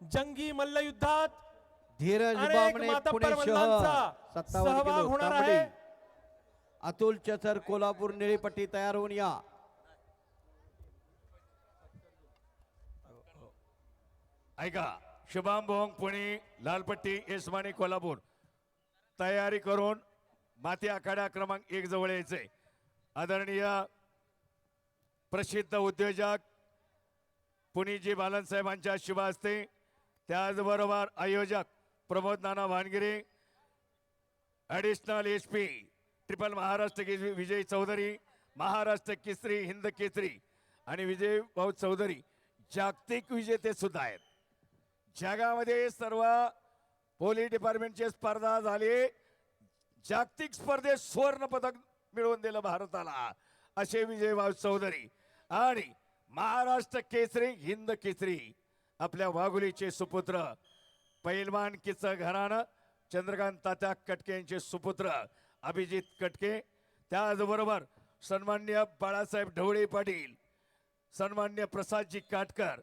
जंगी मल्लयुद्धात धीरज अनेक बामणे पुणे शहर सहभाग किलो होणार कबड्डी. आहे. अतुल चसर कोल्हापूर निळीपट्टी तयार होऊन या ऐका शुभाम भोंग पुणे लालपट्टी एसमानी कोल्हापूर तयारी करून माती आखाडा क्रमांक एक जवळ यायचंय आदरणीय प्रसिद्ध उद्योजक पुणेजी बालनसाहेबांच्या शुभ हस्ते त्याचबरोबर आयोजक Pramod Nana Bhangire additional S P triple Maharashtra Kesari Vijay Chaudhari Maharashtra Kesari Hind Kesari आणि विजय भाऊ चौधरी जागतिक विजेते सुद्धा आहेत. जगामध्ये सर्व पोलीस डिपार्टमेंटची स्पर्धा झाली. जागतिक स्पर्धेत सुवर्ण पदक मिळवून दिलं भारताला असे विजय भाऊ चौधरी. आणि महाराष्ट्र केसरी हिंद केसरी आपल्या वाघुलीचे सुपुत्र पैलवान किचं घराणं चंद्रकांत तात्या कटके यांचे सुपुत्र अभिजित कटके. त्याचबरोबर सन्मान्य बाळासाहेब ढवळे पाटील सन्मान्य प्रसादजी काटकर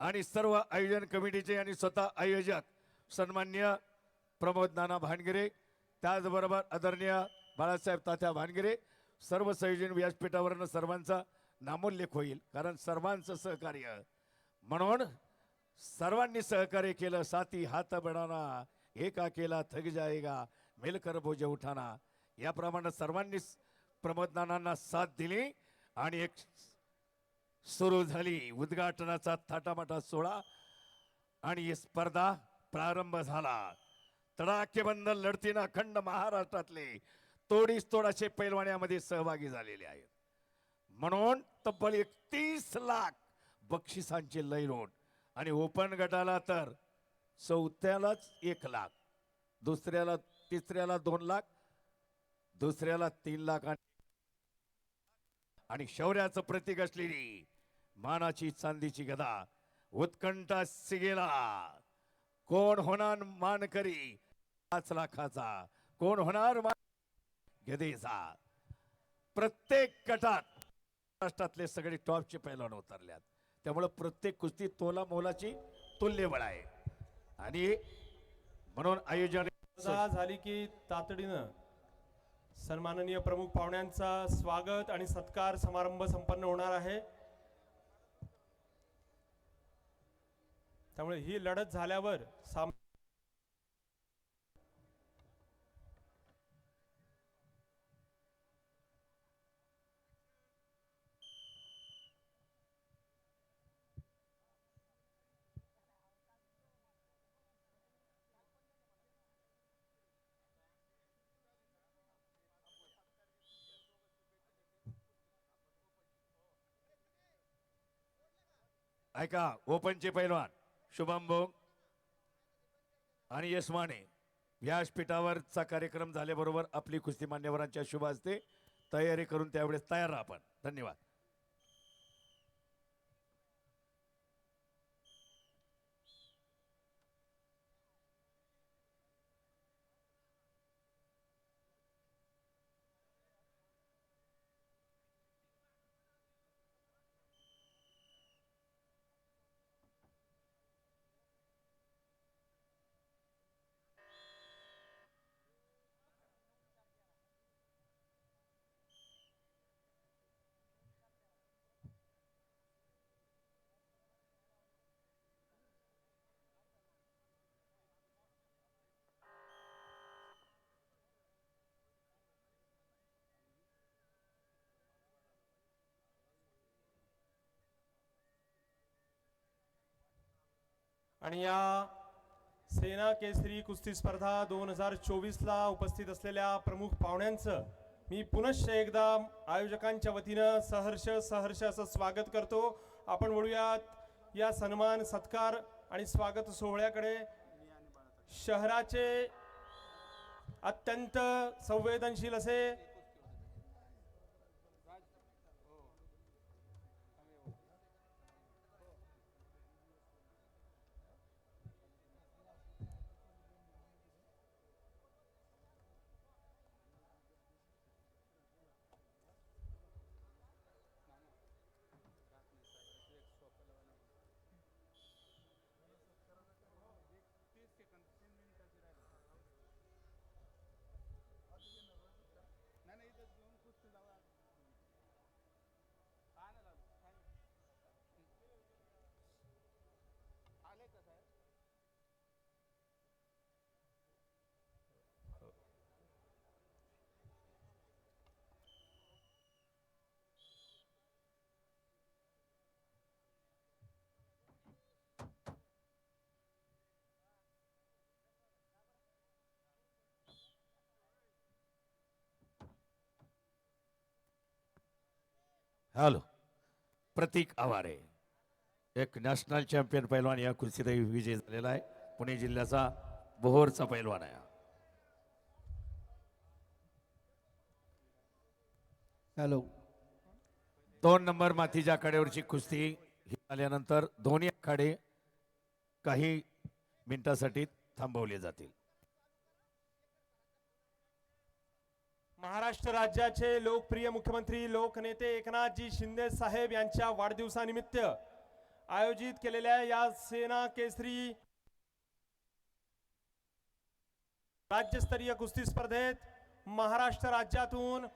आणि सर्व आयोजन कमिटीचे आणि स्वतः आयोजक सन्मान्य प्रमोद नाना भानगिरे त्याचबरोबर आदरणीय बाळासाहेब तात्या भानगिरे. सर्व संयोजन व्यासपीठावरनं सर्वांचा नामोल्लेख होईल कारण सर्वांचं सहकार्य म्हणून सर्वांनी सहकार्य केलं साथी हात बडाना एका केला थग जायगा मिलकर बोजे उठाना. याप्रमाणे सर्वांनी प्रमोदनानांना साथ दिली आणि एक सुरू झाली. उद्घाटनाचा थाटामाटा सोहळा आणि ही स्पर्धा प्रारंभ झाला. तडाखेबंद लढतीनं अखंड महाराष्ट्रातले तोडीस तोडाचे पैलवान्यामध्ये सहभागी झालेले आहेत. म्हणून तब्बल एकतीस लाख बक्षिसांची लयलोट आणि ओपन गटाला तर चौथ्यालाच एक लाख दुसऱ्याला तिसऱ्याला दोन लाख दुसऱ्याला तीन लाख आणि शौर्याचं प्रतीक असलेली मानाची चांदीची गदा उत्कंठा सिगेला. कोण होणार मानकरी? पाच लाखाचा. कोण होणार मान- गदेचा. प्रत्येक गटात महाराष्ट्रातले सगळे टॉपचे पैलवान उतरल्यात. त्यामुळं प्रत्येक कुस्ती तोला मोलाची तुल्यबळ आहे. आणि म्हणून आयोजन झाली की तातडीनं सन्माननीय प्रमुख पाहुण्यांचा स्वागत आणि सत्कार समारंभ संपन्न होणार आहे. त्यामुळे ही लढत झाल्यावर साम ऐका ओपनचे पैलवान शुभम भोग आणि यशमाने व्यासपीठावरचा कार्यक्रम झाल्याबरोबर आपली कुस्ती मान्यवरांच्या शुभ असते तयारी करून त्यावेळेस तयार राहा आपण. धन्यवाद. आणि या सेना केसरी कुस्ती स्पर्धा दोन हजार चोवीसला उपस्थित असलेल्या प्रमुख पाहुण्यांचं मी पुनश्च एकदा आयोजकांच्या वतीनं सहर्ष सहर्ष असं स्वागत करतो. आपण वळूयात या सन्मान सत्कार आणि स्वागत सोहळ्याकडे. शहराचे अत्यंत संवेदनशील असे हॅलो. प्रतीक आवारे. एक नॅशनल चॅम्पियन पैलवान या कुस्तीतही विजय झालेला आहे. पुणे जिल्ह्याचा बोहोरचा पैलवान आहे. हॅलो. दोन नंबर मातीच्या आखाड्यावरची कुस्ती ही झाल्यानंतर दोन्ही आखाडे काही मिनिटासाठी थांबवले जातील. महाराष्ट्र राज्याचे लोकप्रिय मुख्यमंत्री लोकनेते एकनाथजी शिंदे साहेब यांच्या वाढदिवसानिमित्त आयोजित केलेल्या या सेना केसरी राज्यस्तरीय कुस्ती स्पर्धेत महाराष्ट्र राज्यातून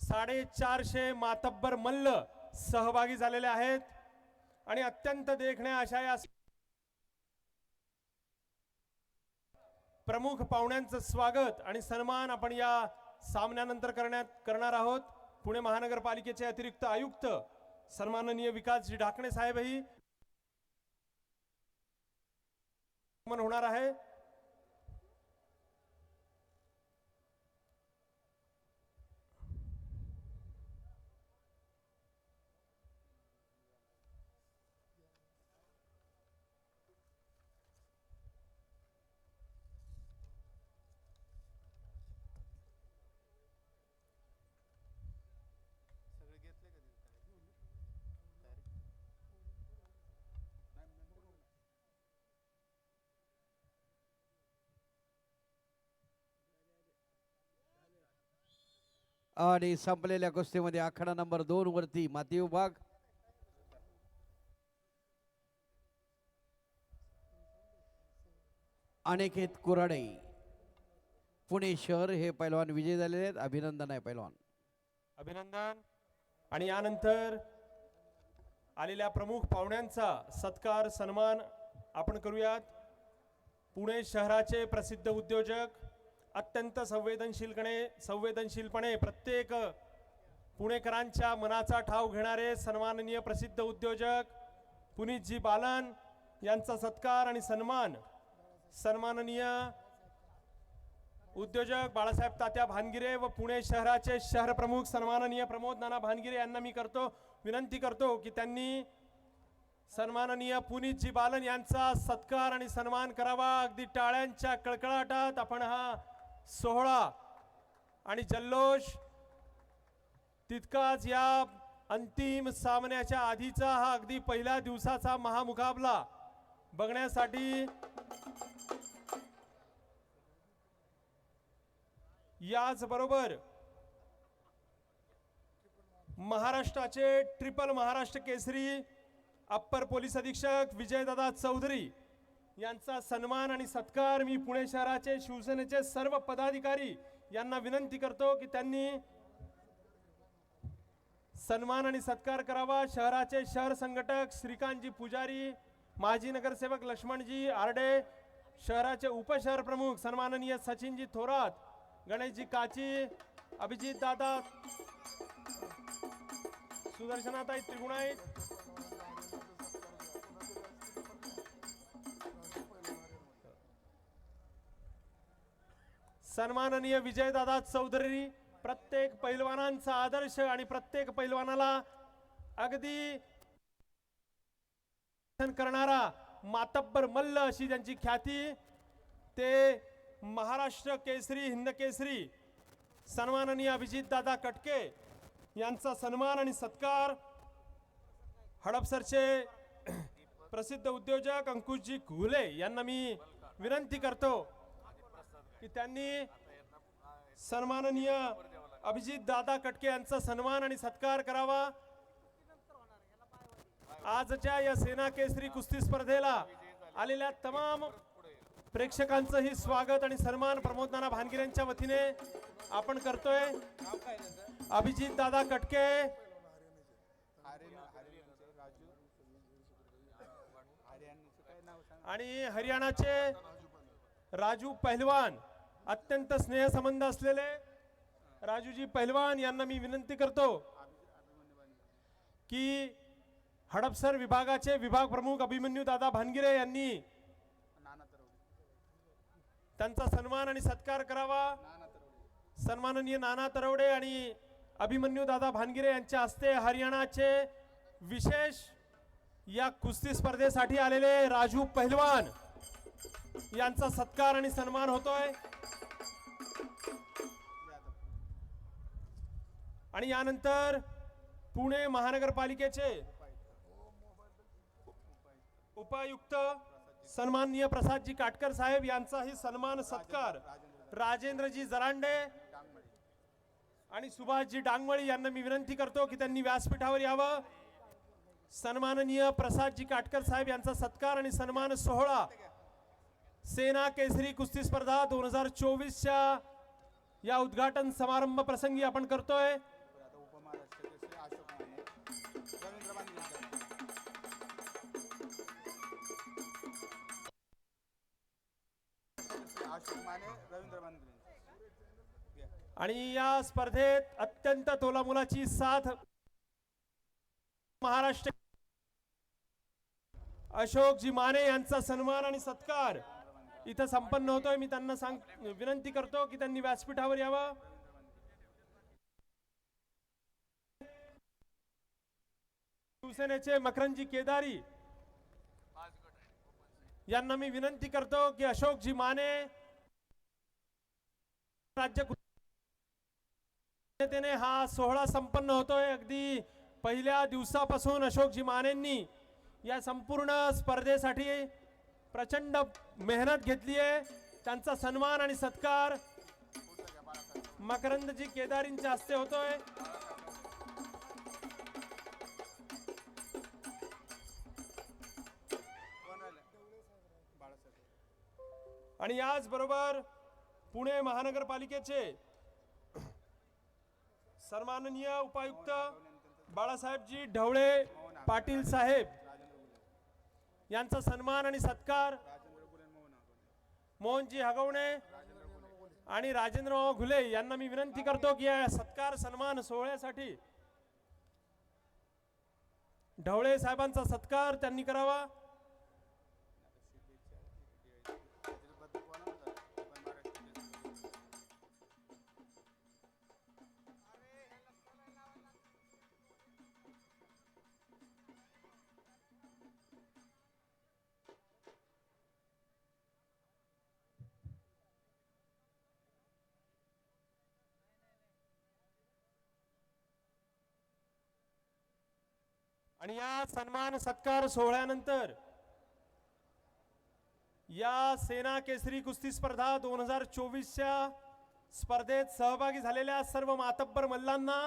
साडेचारशे मातब्बर मल्ल सहभागी झालेले आहेत आणि अत्यंत देखण्या अशा या प्रमुख पाहुण्यांचं स्वागत आणि सन्मान आपण या सामन्यानंतर करण्यात करणार आहोत. पुणे महानगरपालिकेचे अतिरिक्त आयुक्त सन्माननीय विकासजी ढाकणे साहेबही होणार आहे. आणि संपलेल्या कुस्तीमध्ये आखाडा नंबर दोन वरती माती विभाग. अनिकेत कुराडे. पुणे शहर हे पैलवान विजय झालेले आहेत. अभिनंदन आहे पैलवान. अभिनंदन. आणि यानंतर आलेल्या प्रमुख पाहुण्यांचा सत्कार सन्मान आपण करूयात. पुणे शहराचे प्रसिद्ध उद्योजक अत्यंत संवेदनशीलपणे संवेदनशीलपणे प्रत्येक पुणेकरांच्या मनाचा ठाव घेणारे सन्माननीय प्रसिद्ध उद्योजक पुनीतजी बालन यांचा सत्कार आणि सन्मान सन्माननीय उद्योजक बाळासाहेब तात्या भानगिरे व पुणे शहराचे शहर प्रमुख सन्माननीय प्रमोद नाना भानगिरे यांना मी करतो विनंती करतो की त्यांनी सन्माननीय पुनीतजी बालन यांचा सत्कार आणि सन्मान करावा. अगदी टाळ्यांच्या कळकळाटात आपण हा सोहळा आणि जल्लोष तितकाच या अंतिम सामन्याच्या आधीचा हा अगदी पहिल्या दिवसाचा महामुकाबला बघण्यासाठी याचबरोबर महाराष्ट्राचे triple Maharashtra Kesari upper police अधीक्षक विजयदादा चौधरी यांचा सन्मान आणि सत्कार मी पुणे शहराचे शिवसेनेचे सर्व पदाधिकारी यांना विनंती करतो की त्यांनी सन्मान आणि सत्कार करावा. शहराचे शहर संघटक श्रीकांतजी पुजारी माजी नगरसेवक लक्ष्मणजी आरडे शहराचे उपशहर प्रमुख सन्माननीय सचिनजी थोरात गणेशजी काची अभिजित दादा सुदर्शनाताई त्रिगुणाईत सन्माननीय विजयदादा चौधरी प्रत्येक पैलवानांचा आदर्श आणि प्रत्येक पैलवानाला अगदी करणारा मातब्बर मल्ल अशी त्यांची ख्याती. ते महाराष्ट्र केसरी हिंद केसरी सन्माननीय अभिजितदादा कटके यांचा सन्मान आणि सत्कार. हडपसरचे प्रसिद्ध उद्योजक अंकुशजी घुले यांना मी विनंती करतो. की त्यांनी सन्माननीय अभिजित दादा कटके यांचा सन्मान आणि सत्कार करावा. आजच्या या सेना केसरी कुस्ती स्पर्धेला आलेल्या तमाम प्रेक्षकांचंही स्वागत आणि सन्मान प्रमोद नाना भानगिरे यांच्या वतीने आपण करतोय. अभिजित दादा कटके. आणि हरियाणाचे राजू पहलवान. अत्यंत स्नेहसंबंध असलेले राजूजी पहलवान यांना मी विनंती करतो की हडपसर विभागाचे विभाग प्रमुख अभिमन्यू दादा भानगिरे यांनी त्यांचा सन्मान आणि सत्कार करावा. सन्माननीय नाना तरवडे आणि अभिमन्यू दादा भानगिरे यांच्या हस्ते हरियाणाचे विशेष या कुस्ती स्पर्धेसाठी आलेले राजू पहलवान यांचा सत्कार आणि सन्मान होतोय. आणि यानंतर पुणे महानगरपालिकेचे उपायुक्त सन्माननीय प्रसादजी काटकर साहेब यांचाही सन्मान सत्कार राजेंद्रजी जरांडे आणि सुभाषजी डांगमळी यांना मी विनंती करतो की त्यांनी व्यासपीठावर यावं. सन्माननीय प्रसादजी काटकर साहेब यांचा सत्कार आणि सन्मान सोहळा सेना केसरी कुस्ती स्पर्धा दोन हजार चोवीसच्या या उद्घाटन समारंभ प्रसंगी आपण करतोय. माने रवींद्र आणि या स्पर्धेत अत्यंत तोलामुलाची साथ महाराष्ट्र अशोकजी माने यांचा सन्मान आणि सत्कार इथं संपन्न होतोय. मी त्यांना सांग विनंती करतो की त्यांनी व्यासपीठावर यावं. शिवसेनेचे मकरंजी केदारी यांना मी विनंती करतो की अशोकजी माने राज्य नेतेने हा सोहळा संपन्न होतोय. अगदी पहिल्या दिवसापासून अशोकजी मानेंनी या संपूर्ण स्पर्धेसाठी प्रचंड मेहनत घेतली आहे. त्यांचा सन्मान आणि सत्कार मकरंदजी केदारींच्या हस्ते होतोय. आणि याचबरोबर पुणे महानगरपालिकेचे सन्माननीय उपायुक्त बाळासाहेबजी ढवळे पाटील साहेब यांचा सन्मान आणि सत्कार मोहनजी हगवणे आणि राजेंद्र मामा घुले यांना मी विनंती करतो की या सत्कार सन्मान सोहळ्यासाठी ढवळे साहेबांचा सत्कार त्यांनी करावा. आणि या सन्मान सत्कार सोहळ्यानंतर या सेना केसरी कुस्ती स्पर्धा दोन हजार चोवीसच्या स्पर्धेत सहभागी झालेल्या सर्व मातब्बर मल्लांना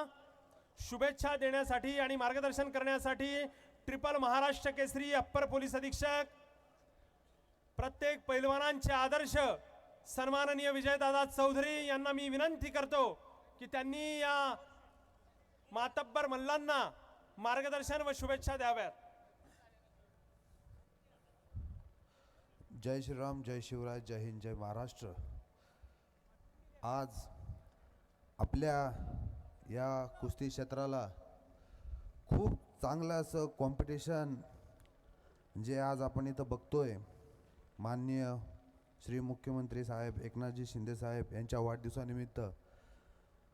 शुभेच्छा देण्यासाठी आणि मार्गदर्शन करण्यासाठी triple Maharashtra Kesari upper police अधीक्षक प्रत्येक पैलवानांचे आदर्श सन्माननीय विजयदादा चौधरी यांना मी विनंती करतो की त्यांनी या मातब्बर मल्लांना मार्गदर्शन व शुभेच्छा द्याव्यात. जय श्रीराम जय शिवराज जय हिंद जय महाराष्ट्र. आज आपल्या या कुस्ती क्षेत्राला खूप चांगलं असं कॉम्पिटिशन जे आज आपण इथं बघतोय माननीय श्री मुख्यमंत्री साहेब एकनाथजी शिंदे साहेब यांच्या वाढदिवसानिमित्त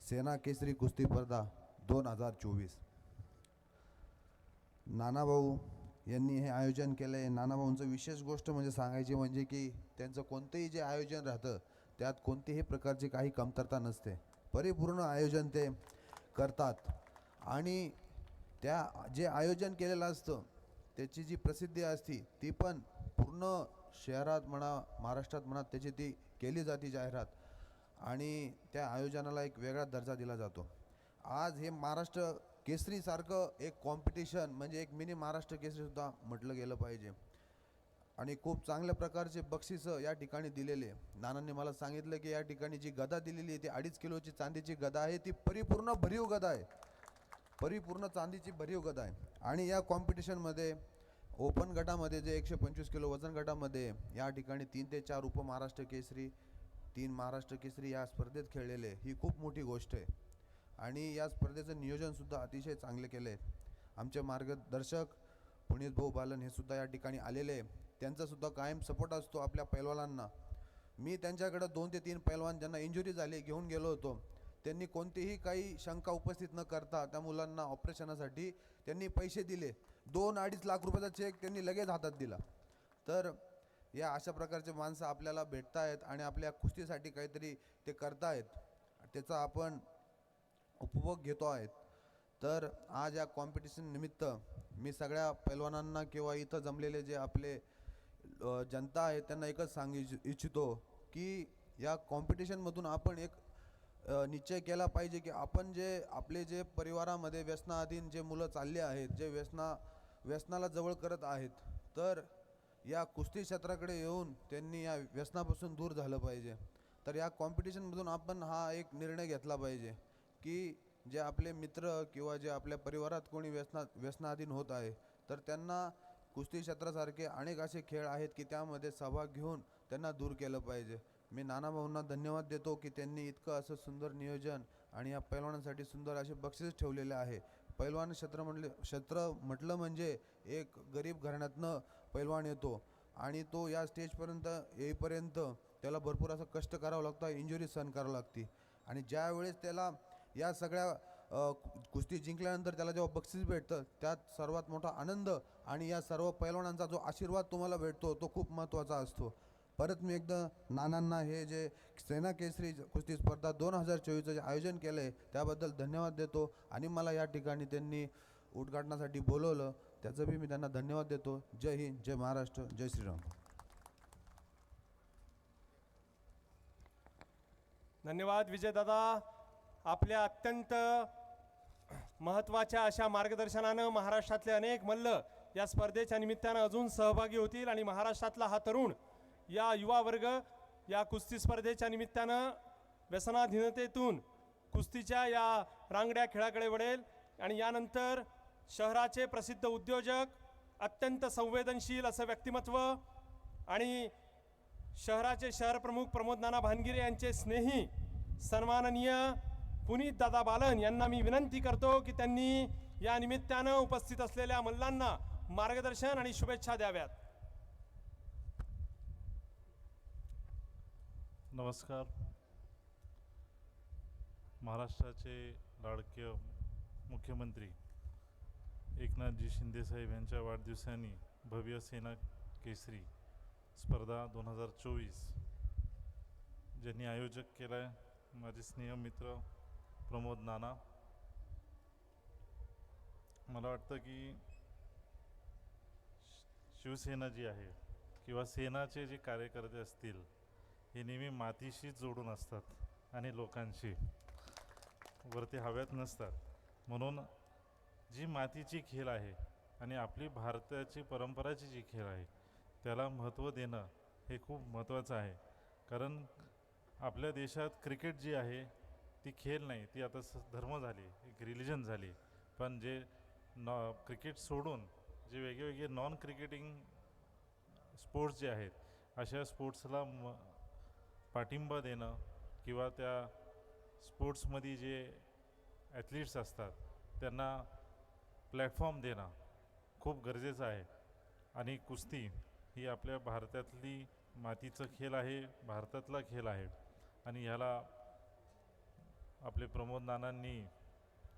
सेना केसरी कुस्ती स्पर्धा दोन हजार चोवीस. नानाभाऊ यांनी हे आयोजन केलं आहे नानाभाऊंचं विशेष गोष्ट म्हणजे सांगायची म्हणजे की त्यांचं कोणतंही जे आयोजन राहतं त्यात कोणतीही प्रकारची काही कमतरता नसते. परिपूर्ण आयोजन ते करतात. आणि त्या जे आयोजन केलेलं असतं त्याची जी प्रसिद्धी असती ती पण पूर्ण शहरात म्हणा महाराष्ट्रात म्हणा त्याची ती केली जाते जाहिरात. आणि त्या आयोजनाला एक वेगळा दर्जा दिला जातो. आज हे महाराष्ट्र केसरीसारखं एक कॉम्पिटिशन म्हणजे एक मिनी महाराष्ट्र केसरीसुद्धा म्हटलं गेलं पाहिजे. आणि खूप चांगल्या प्रकारचे बक्षिसं या ठिकाणी दिलेले. नानांनी मला सांगितलं की या ठिकाणी जी गदा दिलेली आहे ती अडीच किलोची चांदीची गदा आहे ती परिपूर्ण भरीव गदा आहे. परिपूर्ण चांदीची भरीव गदा आहे. आणि या कॉम्पिटिशनमध्ये ओपन गटामध्ये जे एकशे पंचवीस किलो वजन गटामध्ये या ठिकाणी तीन ते चार उपमहाराष्ट्र केसरी तीन महाराष्ट्र केसरी या स्पर्धेत खेळलेले ही खूप मोठी गोष्ट आहे. आणि या स्पर्धेचं नियोजनसुद्धा अतिशय चांगले केले. आहे आमचे मार्गदर्शक पुनीत भाऊ बालन हे सुद्धा या ठिकाणी आलेले. आहे. त्यांचासुद्धा कायम सपोर्ट असतो आपल्या पैलवानांना. मी त्यांच्याकडं दोन ते तीन पैलवान ज्यांना इंजुरी झाली घेऊन गेलो होतो. त्यांनी कोणतीही काही शंका उपस्थित न करता त्या मुलांना ऑपरेशनासाठी त्यांनी पैसे दिले. दोन अडीच लाख रुपयाचा चेक त्यांनी लगेच हातात दिला. तर या अशा प्रकारचे माणसं आपल्याला भेटत आहेत आणि आपल्या कुस्तीसाठी काहीतरी ते करतायत. त्याचा आपण उपभोग घेतो आहेत. तर आज या कॉम्पिटिशन निमित्त मी सगळ्या पैलवानांना किंवा इथं जमलेले जे आपले जनता आहे त्यांना एकच सांगू इच्छ- इच्छितो की या कॉम्पिटिशनमधून आपण एक निश्चय केला पाहिजे की आपण जे आपले जे परिवारामध्ये व्यसनाधीन जे मुलं चालले आहेत जे व्यसना व्यसनाला जवळ करत आहेत तर या कुस्ती क्षेत्राकडे येऊन त्यांनी या व्यसनापासून दूर झालं पाहिजे. तर या कॉम्पिटिशनमधून आपण हा एक निर्णय घेतला पाहिजे. की जे आपले मित्र किंवा जे आपल्या परिवारात कोणी व्यसना व्यसनाधीन होत आहे तर त्यांना कुस्ती क्षेत्रासारखे अनेक असे खेळ आहेत की त्यामध्ये सहभाग घेऊन त्यांना दूर केलं पाहिजे. मी नानाभाऊंना धन्यवाद देतो की त्यांनी इतकं असं सुंदर नियोजन आणि या पैलवानांसाठी सुंदर असे बक्षीस ठेवलेले आहे. पैलवान क्षेत्र म्हणले क्षेत्र म्हटलं म्हणजे एक गरीब घराण्यातनं पैलवान येतो आणि तो या स्टेजपर्यंत येईपर्यंत त्याला भरपूर असं कष्ट करावं लागतं इंजुरी सहन करावं लागते. आणि ज्यावेळेस त्याला या सगळ्या कुस्ती जिंकल्यानंतर त्याला जेव्हा बक्षीस भेटतं त्यात सर्वात मोठा आनंद आणि या सर्व पैलवानांचा जो आशीर्वाद तुम्हाला भेटतो तो खूप महत्त्वाचा असतो. परत मी एकदा नानांना हे जे सेना केसरी कुस्ती स्पर्धा दोन हजार चोवीसचं जे आयोजन केलं आहे त्याबद्दल धन्यवाद देतो आणि मला या ठिकाणी त्यांनी उद्घाटनासाठी बोलवलं त्याचं बी मी त्यांना धन्यवाद देतो. जय हिंद जय महाराष्ट्र जय श्रीराम. धन्यवाद विजयदादा. आपल्या अत्यंत महत्त्वाच्या अशा मार्गदर्शनानं महाराष्ट्रातले अनेक मल्ल या स्पर्धेच्या निमित्तानं अजून सहभागी होतील आणि महाराष्ट्रातला हा तरुण या युवा वर्ग या कुस्ती स्पर्धेच्या निमित्तानं व्यसनाधीनतेतून कुस्तीच्या या रांगड्या खेळाकडे वळेल आणि यानंतर शहराचे प्रसिद्ध उद्योजक अत्यंत संवेदनशील असं व्यक्तिमत्व आणि शहराचे शहर प्रमुख प्रमोद नाना भानगिरे यांचे स्नेही सन्माननीय पुनीत दादा बालन यांना मी विनंती करतो की त्यांनी या निमित्तानं उपस्थित असलेल्या मल्लांना मार्गदर्शन आणि शुभेच्छा द्याव्यात. नमस्कार. महाराष्ट्राचे लाडके मुख्यमंत्री एकनाथजी शिंदेसाहेब यांच्या वाढदिवसानी भव्य सेना केसरी स्पर्धा दोन हजार चोवीस ज्यांनी आयोजक केला आहे माझे स्नेहमित्र प्रमोद नाना मला वाटतं की शिवसेना जी आहे किंवा सेनाचे जे कार्यकर्ते असतील हे नेहमी मातीशी जोडून असतात आणि लोकांशी वरती हव्यात नसतात. म्हणून जी मातीची खेळ आहे आणि आपली भारताची परंपराची जी खेळ आहे त्याला महत्त्व देणं हे खूप महत्त्वाचं आहे. कारण आपल्या देशात क्रिकेट जी आहे ती खेळ नाही ती आता स धर्म झाली एक रिलिजन झाली. पण जे नॉ क्रिकेट सोडून जे वेगवेगळे नॉन क्रिकेटिंग स्पोर्ट्स जे आहेत अशा स्पोर्ट्सला म पाठिंबा देणं किंवा त्या स्पोर्ट्समध्ये जे ॲथलीट्स असतात त्यांना प्लॅटफॉर्म देणं खूप गरजेचं आहे. आणि कुस्ती ही आपल्या भारतातली मातीचं खेळ आहे भारतातला खेळ आहे. आणि ह्याला आपले प्रमोद नानांनी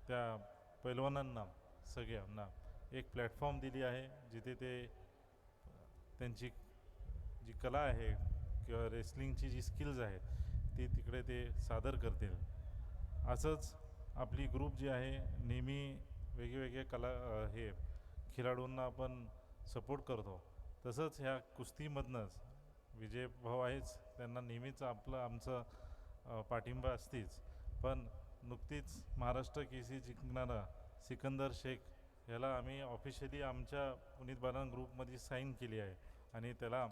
त्या पैलवानांना सगळ्यांना एक प्लॅटफॉर्म दिली आहे जिथे ते त्यांची जी कला आहे किंवा रेसलिंगची जी स्किल्स आहेत ती तिकडे ते सादर करतील. असंच आपली ग्रुप जी आहे नेहमी वेगवेगळ्या कला हे खेळाडूंना आपण सपोर्ट करतो. तसंच ह्या कुस्तीमधनंच विजय भाऊ आहेच त्यांना नेहमीच आपलं आमचं पाठिंबा असतेच. पण नुकतीच महाराष्ट्र केसी जिंकणारा सिकंदर शेख ह्याला आम्ही ऑफिशियली आमच्या पुनीत बालन ग्रुपमध्ये साईन केली आहे. आणि त्याला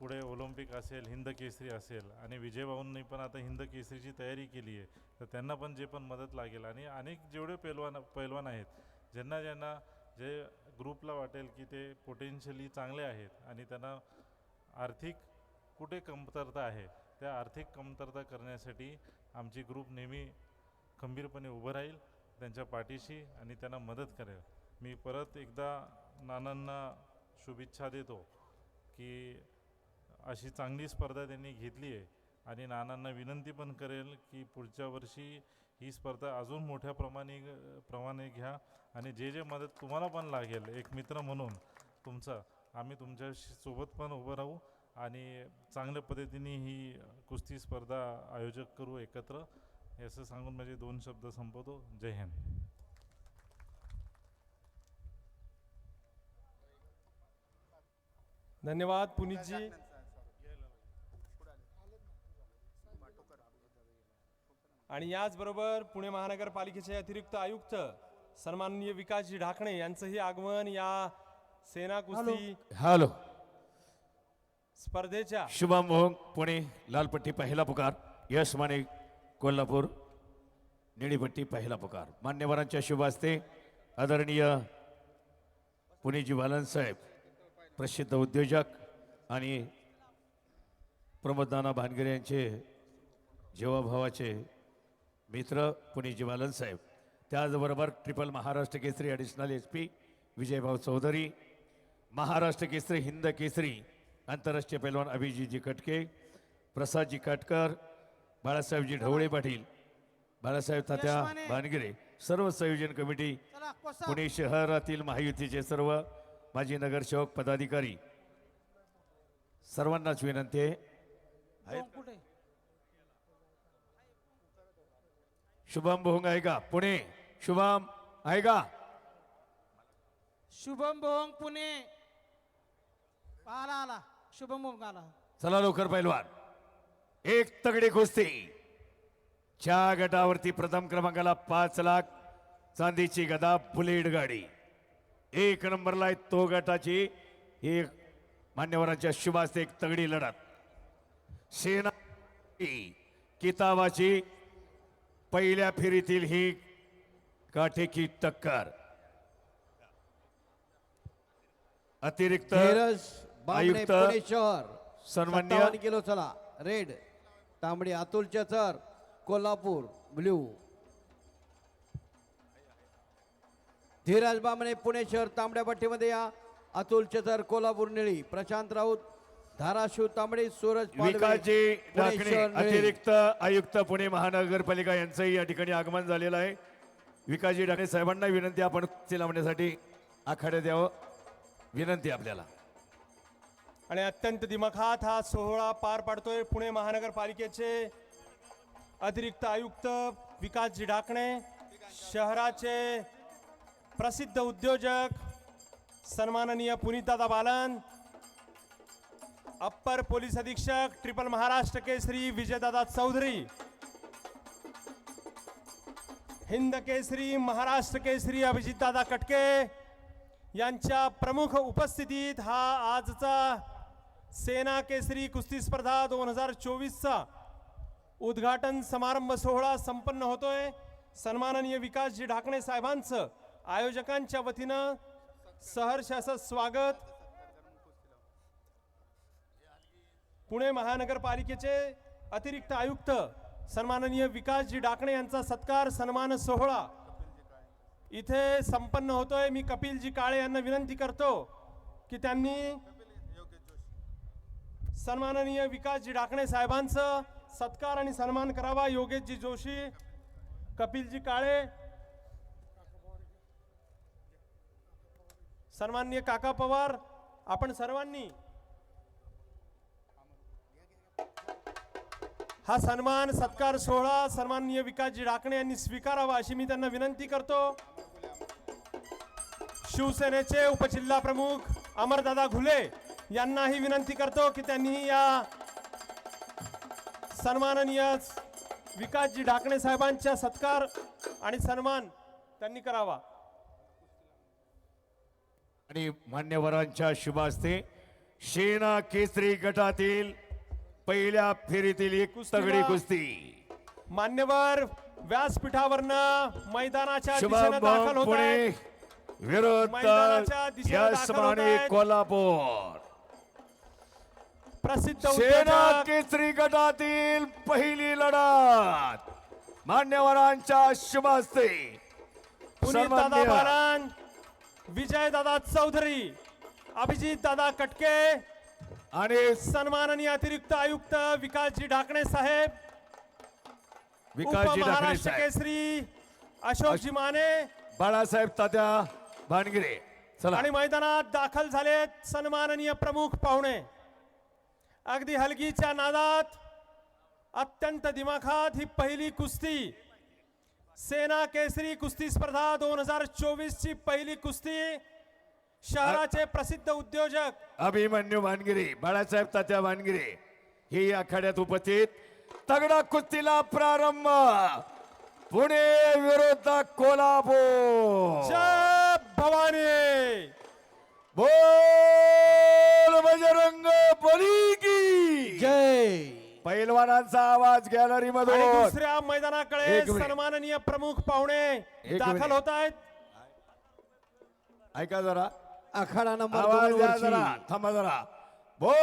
पुढे ऑलिम्पिक असेल हिंद केसरी असेल आणि विजयभाऊंनी पण आता हिंद केसरीची तयारी केली आहे. तर त्यांना पण जे पण मदत लागेल आणि अनेक जेवढे पैलवान पैलवान आहेत ज्यांना ज्यांना जे ग्रुपला वाटेल की ते पोटेन्शियली चांगले आहेत आणि त्यांना आर्थिक कुठे कमतरता आहे त्या आर्थिक कमतरता करण्यासाठी आमची ग्रुप नेहमी खंबीरपणे उभं राहील त्यांच्या पाठीशी आणि त्यांना मदत करेल. मी परत एकदा नानांना शुभेच्छा देतो की अशी चांगली स्पर्धा त्यांनी घेतली आहे आणि नानांना विनंती पण करेल की पुढच्या वर्षी ही स्पर्धा अजून मोठ्या प्रमाणे प्रमाणे घ्या आणि जे जे मदत तुम्हाला पण लागेल एक मित्र म्हणून तुमचा आम्ही तुमच्यासोबत पण उभं राहू. आणि चांगल्या पद्धतीने ही कुस्ती स्पर्धा आयोजक करू एकत्र. हे असं सांगून माझे दोन शब्द संपवतो. जय हिंद. धन्यवाद पुनीतजी. आणि याचबरोबर पुणे महानगरपालिकेचे अतिरिक्त आयुक्त सन्माननीय विकासजी ढाकणे यांचंही आगमन या सेना कुस्ती हॅलो. स्पर्धेच्या शुभम मोहन पुणे लालपट्टी पहिला पुकार यश माने कोल्हापूर निळीपट्टी पहिला पुकार. मान्यवरांच्या शुभ हस्ते आदरणीय पुणेजी बालन साहेब प्रसिद्ध उद्योजक आणि प्रमोद नाना भानगिरे यांचे जेवाभावाचे मित्र पुणेजी बालन साहेब. त्याचबरोबर triple Maharashtra Kesari additional S P विजयभाऊ Chaudhari Maharashtra Kesari Hind Kesari आंतरराष्ट्रीय पैलवान अभिजीतजी कटके प्रसादजी काटकर बाळासाहेबजी ढवळे पाटील बाळासाहेब तात्या भानगिरे सर्व संयोजन कमिटी पुणे शहरातील महायुतीचे सर्व माजी नगरसेवक पदाधिकारी सर्वांनाच विनंती आहे. आहेत? शुभम भोंग आहे का? पुणे. शुभम आहे का? शुभम भोंग पुणे. आला आला. शुभम भोंग आला. चला लवकर पैलवान. एक तगडी कुस्ती. च्या गटावरती प्रथम क्रमांकाला पाच लाख चांदीची गदा बुलेट गाडी. एक नंबरला आहे तो गटाची. एक मान्यवरांच्या शुभास्ते एक तगडी लढत. सेना किताबाची पहिल्या फेरीतील ही काठेकी टक्कर. अतिरिक्त धीरज आयुक्त पुणे शहर. सन्मान्य- किलो चला. रेड तांबडी अतुल चचर कोल्हापूर ब्ल्यू धीरज बामणे पुणे शहर तांबड्या पट्टीमध्ये या. अतुल चचर कोल्हापूर निळी. प्रशांत राऊत धाराशिव तांबडी सूरज निळी. अतिरिक्त आयुक्त पुणे महानगरपालिका यांचंही या ठिकाणी आगमन झालेलं आहे. विकासजी डाकणे साहेबांना विनंती आपण लावण्यासाठी आखाड्यात यावं. विनंती आपल्याला. आणि अत्यंत दिमाखात हा सोहळा पार पाडतोय पुणे महानगरपालिकेचे अतिरिक्त आयुक्त विकासजी ढाकणे शहराचे प्रसिद्ध उद्योजक सन्माननीय पुनीतदादा बालन अप्पर पोलीस अधीक्षक ट्रिपल महाराष्ट्र केसरी विजयदादा चौधरी हिंद केसरी महाराष्ट्र केसरी अभिजितदादा कटके यांच्या प्रमुख उपस्थितीत हा आजचा सेना केसरी कुस्ती स्पर्धा दोन हजार चोवीसचा उद्घाटन समारंभ सोहळा संपन्न होतोय. सन्माननीय विकासजी ढाकणे साहेबांचं आयोजकांच्या वतीनं सहर्ष असं स्वागत. पुणे महानगरपालिकेचे अतिरिक्त आयुक्त सन्माननीय विकासजी डाकणे यांचा सत्कार सन्मान सोहळा इथे संपन्न होतोय. मी कपिलजी काळे यांना विनंती करतो की त्यांनी सन्माननीय विकासजी डाकणे साहेबांचं सत्कार आणि सन्मान करावा. योगेशजी जोशी कपिलजी काळे सन्माननीय काका पवार आपण सर्वांनी हा सन्मान सत्कार सोहळा सन्माननीय विकासजी डाकणे यांनी स्वीकारावा अशी मी त्यांना विनंती करतो. शिवसेनेचे उपजिल्हा प्रमुख अमरदादा घुले यांनाही विनंती करतो की त्यांनी या सन्माननीय विकासजी ढाकणे साहेबांच्या सत्कार आणि सन्मान त्यांनी करावा. आणि मान्यवरांच्या शुभ हस्ते सेना केसरी गटातील पहिल्या फेरीतील एक तगडी कुस्ती. मान्यवर व्यासपीठावरनं मैदानाच्या दिशेनं दाखल होत विरोध. कोल्हापूर. प्रसिद्ध सेना केसरी गटातील पहिली लढत. मान्यवरांच्या शुभ हस्ते पुनीत दादा विजय दादा चौधरी अभिजित दादा कटके आणि सन्माननीय अतिरिक्त आयुक्त विकासजी ढाकणे साहेब विकासजी साहेब. केसरी अशोकजी माने बाळासाहेब तात्या भानगिरे. आणि मैदानात दाखल झालेत सन्माननीय प्रमुख पाहुणे. अगदी हलगीच्या नादात अत्यंत दिमाखात ही पहिली कुस्ती. सेना केसरी कुस्ती स्पर्धा दोन हजार चोवीस ची पहिली कुस्ती. शहराचे प्रसिद्ध उद्योजक. अभिमन्यू भानगिरे बाळासाहेब तात्या भानगिरे हे आखाड्यात उपस्थित. तगडा कुस्तीला प्रारंभ. पुणे विरुद्ध कोल्हापूर. जय भवानी! बोल बजरंग बली जय. पैलवानांचा आवाज गॅलरी आणि मधून दुसऱ्या मैदानाकडे एक मिनिट. सन्माननीय प्रमुख पाहुणे एक दाखल मिनिट. होत आहेत. ऐका जरा. आखाडा नंबर आवाज दोन द्या वरची. जरा. थांबा जरा. बोल!